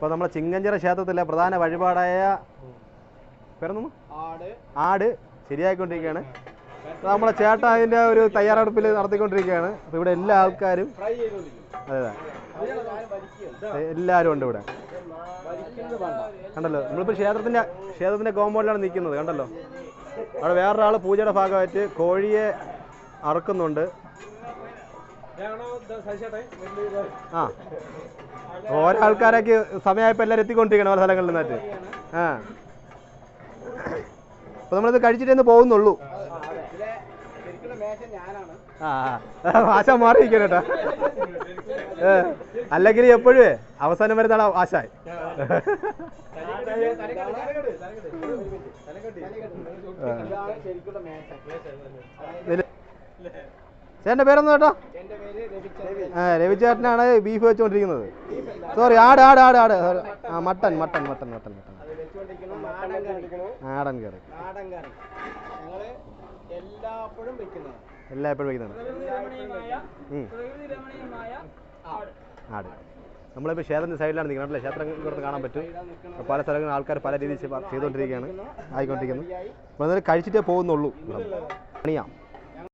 ഇപ്പോൾ നമ്മുടെ ചിങ്ങഞ്ചിറ ക്ഷേത്രത്തിലെ പ്രധാന വഴിപാടായ പേരൊന്നു ആട്. ആട് ശരിയായിക്കൊണ്ടിരിക്കുകയാണ്. അപ്പോൾ നമ്മളെ ചേട്ടൻ അതിന്റെ ഒരു തയ്യാറെടുപ്പിൽ നടത്തിക്കൊണ്ടിരിക്കുകയാണ്. അപ്പോൾ ഇവിടെ എല്ലാ ആൾക്കാരും അതെ എല്ലാവരും ഉണ്ട് ഇവിടെ. കണ്ടല്ലോ? നമ്മളിപ്പോൾ ക്ഷേത്രത്തിന്റെ ക്ഷേത്രത്തിന്റെ കോമ്പൗണ്ടിലാണ് നിൽക്കുന്നത് കണ്ടല്ലോ? അവിടെ വേറൊരാൾ പൂജയുടെ ഭാഗമായിട്ട് കോഴിയെ അറുക്കുന്നുണ്ട്. ആ. ഓരോ ആൾക്കാരൊക്കെ സമയമായപ്പോൾ എല്ലാവരും എത്തിക്കൊണ്ടിരിക്കണം ഓരോ സ്ഥലങ്ങളിൽ നിന്നിട്ട് ആ. അപ്പോൾ നമ്മളിത് കഴിച്ചിട്ടേ ഒന്ന് പോകുന്നുള്ളൂ. ആ. ആശ മാറിയിരിക്കണം അല്ലെങ്കിൽ എപ്പോഴേ അവസാനം വരെ നാളെ മേശ ചേട്ടന്റെ പേരൊന്നും കേട്ടോ. രവിചേട്ടനാണ് ബീഫ് വെച്ചുകൊണ്ടിരിക്കുന്നത് സോറി ആട് ആട് ആട് ആട്. ആ mutton mutton mutton mutton mutton. ആടൻ കറി നാടൻ കറി. നാടൻ കറി എല്ലാപ്പോഴും വെക്കുന്നത് എല്ലാം എപ്പോഴും വയ്ക്കുന്നുണ്ട് ഉം. ആട്. നമ്മളിപ്പോൾ ക്ഷേത്രത്തിന്റെ സൈഡിലാണ് നിൽക്കുന്നത്. അല്ലേ? ക്ഷേത്രം ഇവിടുന്ന് കാണാൻ പറ്റും. പല സ്ഥലങ്ങളിൽ ആൾക്കാർ പല രീതിയിൽ ചെയ്തുകൊണ്ടിരിക്കുകയാണ്. ആയിക്കൊണ്ടിരിക്കുന്നത് അപ്പോൾ അന്നേരം കഴിച്ചിട്ടേ പോകുന്നുള്ളൂ. പണിയാം.